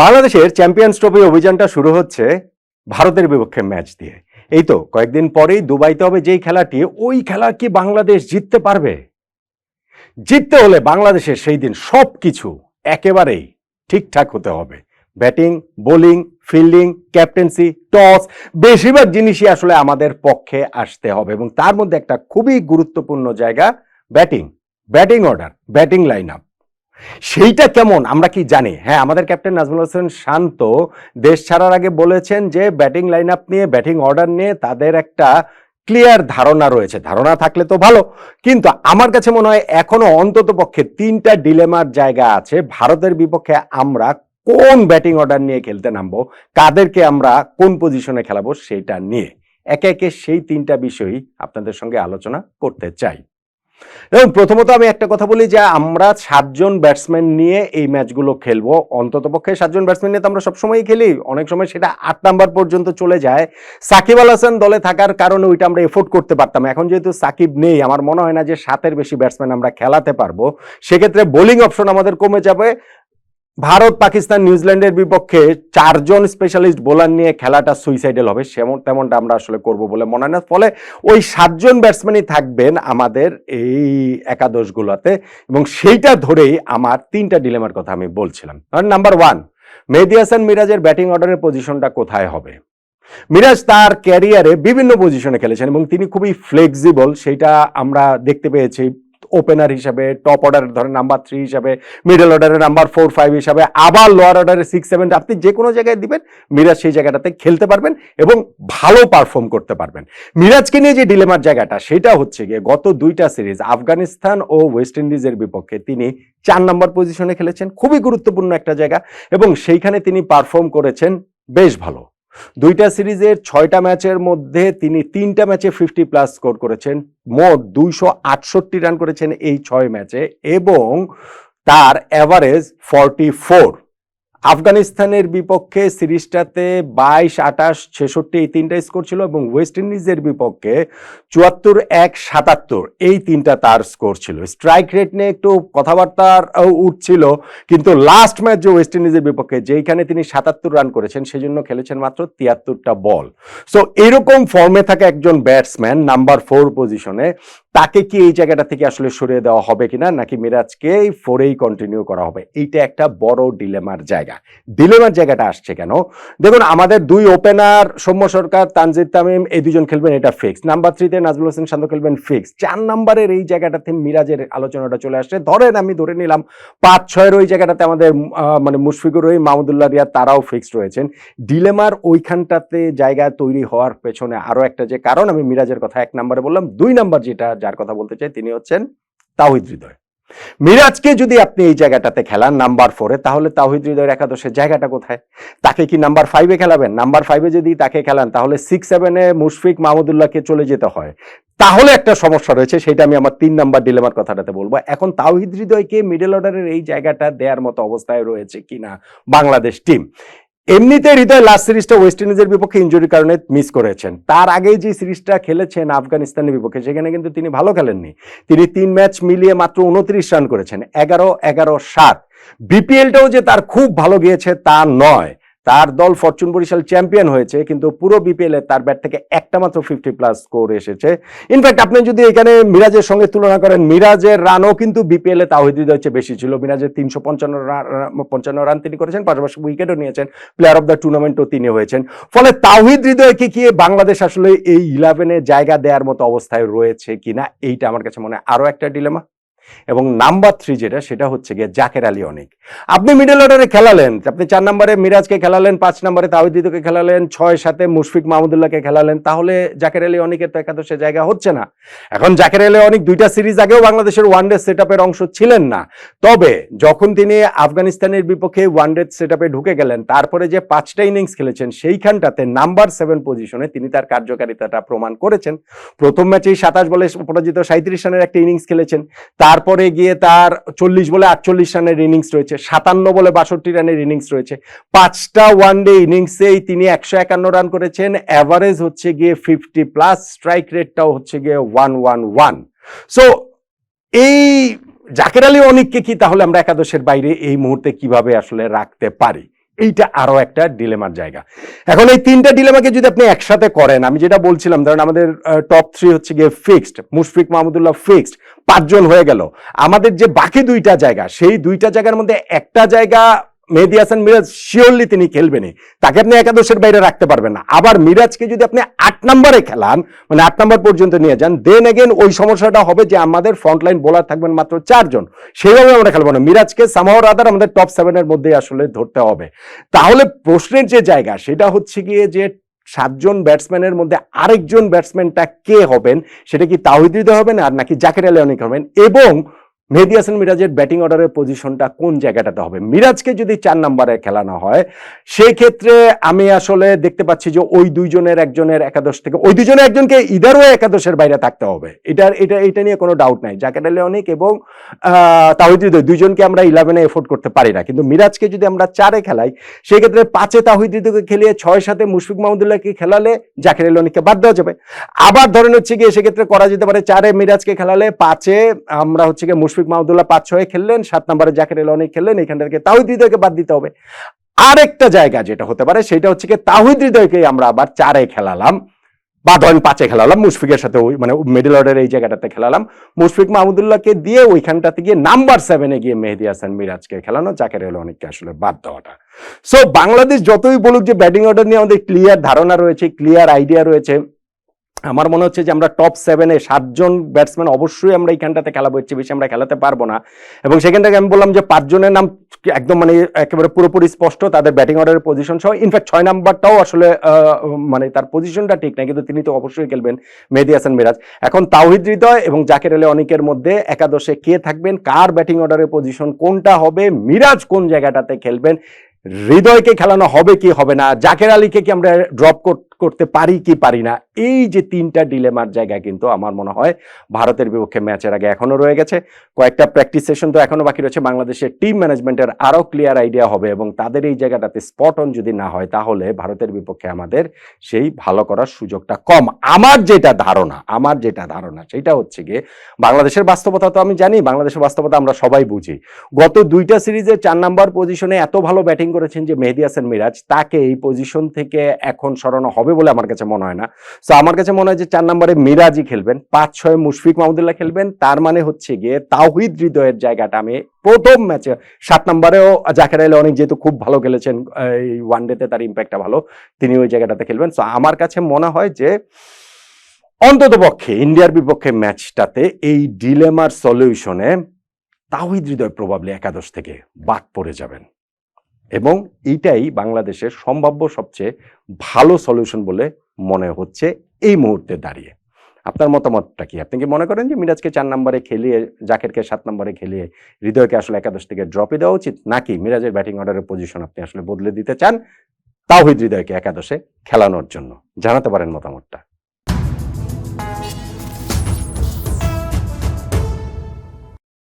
বাংলাদেশের champions trophy অভিযানটা শুরু হচ্ছে ভারতের বিপক্ষে ম্যাচ দিয়ে। এই তো, কয়েকদিন পরেই দুবাইতে হবে যেই খেলাটি, ওই খেলা কি বাংলাদেশ জিততে পারবে? জিততে হলে বাংলাদেশের সেই দিন সব কিছু একেবারেই ঠিকঠাক হতে হবে। Batting, bowling, fielding, captaincy, toss, বেশিরভাগ জিনিসই আসলে আমাদের পক্ষে আসতে হবে এবং তার মধ্যে একটা খুবই গুরুত্বপূর্ণ জায়গা batting batting order, batting line up সেইটা কেমন? আমরা কি জানি? হ্যাঁ আমাদের ক্যাপ্টেন নাজমুল হোসেন শান্ত দেশ ছাড়ার আগে বলেছেন যে, ব্যাটিং লাইন আপ নিয়ে, ব্যাটিং অর্ডার নিয়ে তাদের একটা ক্লিয়ার ধারণা রয়েছে। ধারণা থাকলে তো ভালো। কিন্তু আমার কাছে মনে হয় এখনও অন্তত পক্ষে তিনটা ডিলেমার জায়গা আছে। ভারতের বিপক্ষে আমরা কোন ব্যাটিং অর্ডার নিয়ে খেলতে নামবো? কাদেরকে আমরা কোন পজিশনে খেলাবো? সেটা নিয়ে। একে একে সেই তিনটা বিষয়ই আপনাদের সঙ্গে আলোচনা করতে চাই। দেখুন, প্রথমত আমি একটা কথা বলি যে আমরা সাতজন ব্যাটসম্যান নিয়ে এই ম্যাচগুলো খেলব। অন্তত পক্ষে সাতজন ব্যাটসম্যান নিয়ে তো আমরা সবসময়ই খেলি। অনেক সময় সেটা আট নাম্বার পর্যন্ত চলে যায়। সাকিব আল হাসান দলে থাকার কারণে ওইটা আমরা এফোর্ড করতে পারতাম। এখন যেহেতু সাকিব নেই, আমার মনে হয় না যে সাতের বেশি ব্যাটসম্যান আমরা খেলাতে পারব। সেক্ষেত্রে বোলিং অপশন আমাদের কমে যাবে। ভারত, পাকিস্তান, নিউজিল্যান্ডের বিপক্ষে চারজন স্পেশালিস্ট বোলার নিয়ে খেলাটা সুইসাইডাল হবে। সেমন, তেমনটা আমরা আসলে করব বলে মনে হয় না। ফলে ওই সাতজন ব্যাটসম্যানই থাকবেন আমাদের এই একাদশগুলোতে এবং সেইটা ধরেই আমার তিনটা ডিলেমার কথা আমি বলছিলাম। নাম্বার ওয়ান মেহেদি হাসান মিরাজের ব্যাটিং অর্ডারের পজিশনটা কোথায় হবে? মিরাজ তার ক্যারিয়ারে বিভিন্ন পজিশনে খেলেছেন এবং তিনি খুবই ফ্লেক্সিবল সেটা আমরা দেখতে পেয়েছি ওপেনার হিসাবে টপ অর্ডারের ধরেন নাম্বার থ্রি হিসাবে মিডল অর্ডারের নাম্বার ফোর ফাইভ হিসাবে, আবার লোয়ার অর্ডারে সিক্স সেভেন আপনি যে কোনো জায়গায় দিবেন, মিরাজ সেই জায়গাটাতে খেলতে পারবেন এবং ভালো পারফর্ম করতে পারবেন। মিরাজকে নিয়ে যে ডিলেমার জায়গাটা, সেটা হচ্ছে গিয়ে গত দুইটা সিরিজ আফগানিস্তান ও ওয়েস্ট ইন্ডিজের বিপক্ষে তিনি চার নম্বর পজিশনে খেলেছেন, খুবই গুরুত্বপূর্ণ একটা জায়গা এবং সেইখানে তিনি পারফর্ম করেছেন বেশ ভালো। দুইটা সিরিজের ছয়টা ম্যাচের মধ্যে তিনি তিনটা ম্যাচে ফিফটি প্লাস স্কোর করেছেন। মোট দুইশো আটষট্টি রান করেছেন এই ছয় ম্যাচে এবং তার অ্যাভারেজ ফর্টি ফোর আফগানিস্তানের বিপক্ষে সিরিজটাতে বাইশ আটাশ ছেষট্টি এই তিনটা স্কোর ছিল এবং ওয়েস্ট ইন্ডিজের বিপক্ষে চুয়াত্তর, এক, সাতাত্তর এই তিনটা তার স্কোর ছিল। স্ট্রাইক রেট নিয়ে একটু কথাবার্তা উঠছিল, কিন্তু লাস্ট ম্যাচ যে ওয়েস্ট ইন্ডিজের বিপক্ষে, যেইখানে তিনি সাতাত্তর রান করেছেন, সেজন্য খেলেছেন মাত্র তিয়াত্তরটা বল সো এরকম ফর্মে থাকা একজন ব্যাটসম্যান নাম্বার ফোর পজিশনে তাকে কি এই জায়গাটা থেকে আসলে সরিয়ে দেওয়া হবে কিনা, নাকি মিরাজকে ফোরেই কন্টিনিউ করা হবে? এইটা একটা বড় ডিলেমার জায়গা। ডিলেমার জায়গাটা আসছে কেন? দেখুন, আমাদের দুই ওপেনার সৌম্য সরকার, তানজিদ তামিম, এই দুজন খেলবেন, এটা ফিক্স নাম্বার থ্রিতে নাজমুল হোসেন শান্ত খেলবেন ফিক্স চার নাম্বারের এই জায়গাটাতে মিরাজের আলোচনাটা চলে আসছে। ধরেন আমি ধরে নিলাম, পাঁচ, ছয়ের ওই জায়গাটাতে আমাদের মানে মুশফিকুর রহিম, মাহমুদুল্লাহ রিয়াদ, তারাও ফিক্সড রয়েছেন। ডিলেমার ওইখানটাতে জায়গা তৈরি হওয়ার পেছনে আরও একটা যে কারণ, আমি মিরাজের কথা এক নম্বরে বললাম। দুই নাম্বার যেটা যার কথা বলতে চাই তিনি হচ্ছেন তাহিদ হৃদয়। মিরাজকে যদি আপনি এই জায়গাটাতে খেলান নাম্বার ফোরে তাহলে তাহিদ হৃদয়ের একাদশের জায়গাটা কোথায়? তাকে কি নাম্বার ফাইভে খেলাবেন? নাম্বার ফাইভে যদি তাকে খেলান, তাহলে সিক্স সেভেনে মুশফিক মাহমুদুল্লাহকে চলে যেতে হয়। তাহলে একটা সমস্যা রয়েছে, সেটা আমি আমার তিন নাম্বার ডিলেমার কথাটাতে বলব। এখন তাওহিদ হৃদয়কে মিডল অর্ডারের এই জায়গাটা দেওয়ার মতো অবস্থায় রয়েছে কিনা বাংলাদেশ টিম এমনিতে হৃদয় লাস্ট সিরিজটা ওয়েস্ট ইন্ডিজের বিপক্ষে ইঞ্জুরির কারণে মিস করেছেন। তার আগে যে সিরিজটা খেলেছেন আফগানিস্তানের বিপক্ষে, সেখানে কিন্তু তিনি ভালো খেলেননি। তিনি তিন ম্যাচ মিলিয়ে মাত্র উনত্রিশ রান করেছেন, এগারো এগারো, সাত। বিপিএলটাও যে তার খুব ভালো গিয়েছে তা নয়। তার দল ফরচুন বরিশাল চ্যাম্পিয়ন হয়েছে, কিন্তু পুরো বিপিএল এ তার ব্যাট থেকে একটা মাত্র ফিফটি প্লাস স্কোর এসেছে। ইনফ্যাক্ট আপনি যদি এখানে মিরাজের সঙ্গে তুলনা করেন, মিরাজের রানও কিন্তু বিপিএল এ তাহিদ হৃদয় চেয়ে বেশি ছিল। মিরাজের তিনশো পঞ্চান্ন পঞ্চান্ন রান তিনি করেছেন, পাশাপাশি উইকেটও নিয়েছেন। প্লেয়ার অফ দ্য টুর্নামেন্টও তিনি হয়েছেন। ফলে তাহিদ হৃদয়কে কি বাংলাদেশ আসলে এই ইলেভেনে জায়গা দেওয়ার মতো অবস্থায় রয়েছে কিনা, এইটা আমার কাছে মনে হয় আরও একটা ডিলেমা এবং নাম্বার থ্রি যেটা, সেটা হচ্ছে গিয়ে জাকের আলী অনেক। আপনি মিডল অর্ডারে খেলালেন, আপনি চার নম্বরে মিরাজকে খেলালেন, পাঁচ নম্বরে তাহিদিদকে খেলালেন, ছয় সাথে মুশফিক মাহমুদুল্লাহকে খেলালেন, তাহলে জাকের আলী অনেকের তো একাদশে জায়গা হচ্ছে না। এখন জাকের আলী অনেক দুইটা সিরিজ আগেও বাংলাদেশের ওয়ানডে সেট অংশ ছিলেন না। তবে যখন তিনি আফগানিস্তানের বিপক্ষে ওয়ানডে সেট ঢুকে গেলেন, তারপরে যে পাঁচটা ইনিংস খেলেছেন, সেইখানটাতে নাম্বার সেভেন পজিশনে তিনি তার কার্যকারিতাটা প্রমাণ করেছেন। প্রথম ম্যাচেই সাতাশ বলে পরাজিত সাঁত্রিশ রানের একটা ইনিংস খেলেছেন। তারপরে গিয়ে তার চল্লিশ বলে আটচল্লিশ রানের ইনিংস রয়েছে, সাতান্ন বলে বাষট্টি রানের ইনিংস রয়েছে। পাঁচটা ওয়ান ডে ইনিংসেই তিনি একশো একান্ন রান করেছেন অ্যাভারেজ হচ্ছে গিয়ে ফিফটি প্লাস স্ট্রাইক রেটটাও হচ্ছে গিয়ে ওয়ান ওয়ান ওয়ান সো এই জাকের আলী অনিককে কি তাহলে আমরা একাদশের বাইরে এই মুহূর্তে কীভাবে আসলে রাখতে পারি? এইটা আরও একটা ডিলেমার জায়গা। এখন এই তিনটা ডিলেমাকে যদি আপনি একসাথে করেন, আমি যেটা বলছিলাম, ধরেন আমাদের টপ থ্রি হচ্ছে গিয়ে ফিক্সড মুশফিক মাহমুদুল্লাহ ফিক্সড পাঁচজন হয়ে গেল। আমাদের যে বাকি দুইটা জায়গা, সেই দুইটা জায়গার মধ্যে একটা জায়গা মেহেদি হাসান মিরাজ শিওরলি তিনি খেলবেনই। তাকে আপনি একাদশের বাইরে রাখতে পারবেন না। আবার মিরাজকে যদি আপনি আট নম্বরে খেলান মানে আট নম্বর পর্যন্ত নিয়ে যান দেন এগেন ওই সমস্যাটা হবে যে আমাদের ফ্রন্টলাইন বোলার থাকবেন মাত্র চারজন। সেইভাবে আমরা খেলব না। মিরাজকে সামাহর আদার আমাদের টপ সেভেনের মধ্যেই আসলে ধরতে হবে। তাহলে প্রশ্নের যে জায়গা, সেটা হচ্ছে গিয়ে যে সাতজন ব্যাটসম্যানের মধ্যে আরেকজন ব্যাটসম্যানটা কে হবেন, সেটা কি তাহিদ হবেন আর নাকি জাকের আলী অনেক হবেন? এবং মেহেদি হাসান মিরাজের ব্যাটিং অর্ডারের পজিশনটা কোন জায়গাটাতে হবে? মিরাজকে যদি চার নম্বরে খেলানো হয় সেই ক্ষেত্রে আমি আসলে দেখতে পাচ্ছি যে ওই দুইজনের একজনের একাদশ থেকে, ওই দুজনের একজনকে ইদারও একাদশের বাইরে থাকতে হবে। এটার, এটা এটা নিয়ে কোনো ডাউট নাই। আলী অনেক এবং তাহিদ দুইজনকে আমরা ইলেভেনে এফোর্ড করতে পারি না। কিন্তু মিরাজকে যদি আমরা চারে খেলাই সেই ক্ষেত্রে পাঁচে তাহিদ হৃদয়কে খেলিয়ে ছয় সাথে মুশফিক মাহমুদুল্লাহকে খেলালে জাকের অনেককে বাদ দেওয়া যাবে। আবার ধরেন হচ্ছে গিয়ে, সেক্ষেত্রে করা যেতে পারে, চারে মিরাজকে খেলালে পাঁচে আমরা হচ্ছে গিয়ে মুশফিক মাহমুদুল্লাহ পাঁচ ছয়ে খেললেন, সাত নম্বরে জাকের অনেক খেললেন এখান থেকে তাহিদ হৃদয়কে বাদ দিতে হবে। আরেকটা জায়গা যেটা হতে পারে, সেটা হচ্ছে কি তাহিদ হৃদয়কে আমরা আবার চারে খেলালাম, বা ধরেন পাঁচে খেলালাম, মুশফিকের সাথে ওই মানে মিডল অর্ডার এই জায়গাটাতে খেলালাম। মুশফিক মাহমুদুল্লাহকে দিয়ে ওইখানটাতে গিয়ে নাম্বার সেভেনে গিয়ে মেহেদি হাসান মিরাজকে খেলানো, জাকের আলী অনেককে আসলে বাদ দেওয়াটা। সো বাংলাদেশ যতই বলুক যে ব্যাটিং অর্ডার নিয়ে আমাদের ক্লিয়ার ধারণা রয়েছে ক্লিয়ার আইডিয়া রয়েছে আমার মনে হচ্ছে যে আমরা টপ সেভেনে সাতজন ব্যাটসম্যান অবশ্যই আমরা এইখানটাতে খেলাবো চেয়ে বেশি আমরা খেলাতে পারব না। এবং সেখান থেকে আমি বললাম যে পাঁচজনের নাম একদম মানে একেবারে পুরোপুরি স্পষ্ট, তাদের ব্যাটিং অর্ডারের পজিশন সহ। ইনফ্যাক্ট ছয় নাম্বারটাও আসলে মানে তার পজিশনটা ঠিক না কিন্তু তিনি তো অবশ্যই খেলবেন মেহেদি হাসান মিরাজ। এখন তাওহিদ হৃদয় এবং জাকের আলী অনেকের মধ্যে একাদশে কে থাকবেন, কার ব্যাটিং অর্ডারের পজিশন কোনটা হবে, মিরাজ কোন জায়গাটাতে খেলবেন, হৃদয়কে খেলানো হবে কি হবে না, জাকের আলীকে কি আমরা ড্রপ করতে পারি কি পারি না, এই যে তিনটা ডিলেমার জায়গা কিন্তু আমার মনে হয় ভারতের বিপক্ষে ম্যাচের আগে এখনও রয়ে গেছে। কয়েকটা প্র্যাকটিস সেশন তো এখনও বাকি রয়েছে, বাংলাদেশের টিম ম্যানেজমেন্টের আরও ক্লিয়ার আইডিয়া হবে এবং তাদের এই জায়গাটাতে স্পট অন যদি না হয়, তাহলে ভারতের বিপক্ষে আমাদের সেই ভালো করার সুযোগটা কম। আমার যেটা ধারণা, আমার যেটা ধারণা, সেটা হচ্ছে গিয়ে বাংলাদেশের বাস্তবতা তো আমি জানি, বাংলাদেশের বাস্তবতা আমরা সবাই বুঝি। গত দুইটা সিরিজে চার নাম্বার পজিশনে এত ভালো ব্যাটিং করেছেন যে মেহেদি হাসান মিরাজ, তাকে এই পজিশন থেকে এখন সরানো হবে বলে আমার কাছে মনে হয় না। তো আমার কাছে মনে হয় যে চার নম্বরে মিরাজই খেলবেন। পাঁচ ছয় মুশফিক মাহমুদুল্লাহ খেলবেন। তার মানে হচ্ছে গিয়ে তাওহিদ হৃদয়ের জায়গাটা আমি প্রথম ম্যাচে সাত নম্বরেও জাকের আলী অনেক যেহেতু খুব ভালো খেলেছেন, এই ওয়ান ডেতে তার ইম্প্যাক্টটা ভালো, তিনি ওই জায়গাটাতে খেলবেন। তো আমার কাছে মনে হয় যে অন্তত পক্ষে, ইন্ডিয়ার বিপক্ষে ম্যাচটাতে এই ডিলেমার সলিউশনে তাওহিদ হৃদয় প্রবাবলি একাদশ থেকে বাদ পড়ে যাবেন। এবং এইটাই বাংলাদেশের সম্ভাব্য সবচেয়ে ভালো সলিউশন বলে মনে হচ্ছে এই মুহূর্তে দাঁড়িয়ে। আপনার মতামতটা কি? আপনি কি মনে করেন যে মিরাজকে চার নম্বরে খেলিয়ে, জাকেরকে সাত নম্বরে খেলিয়ে হৃদয়কে আসলে একাদশ থেকে ড্রপে দেওয়া উচিত? নাকি মিরাজের ব্যাটিং অর্ডারের পজিশন আপনি আসলে বদলে দিতে চান? তাও হৃদয়কে একাদশে খেলানোর জন্য। জানাতে পারেন মতামতটা।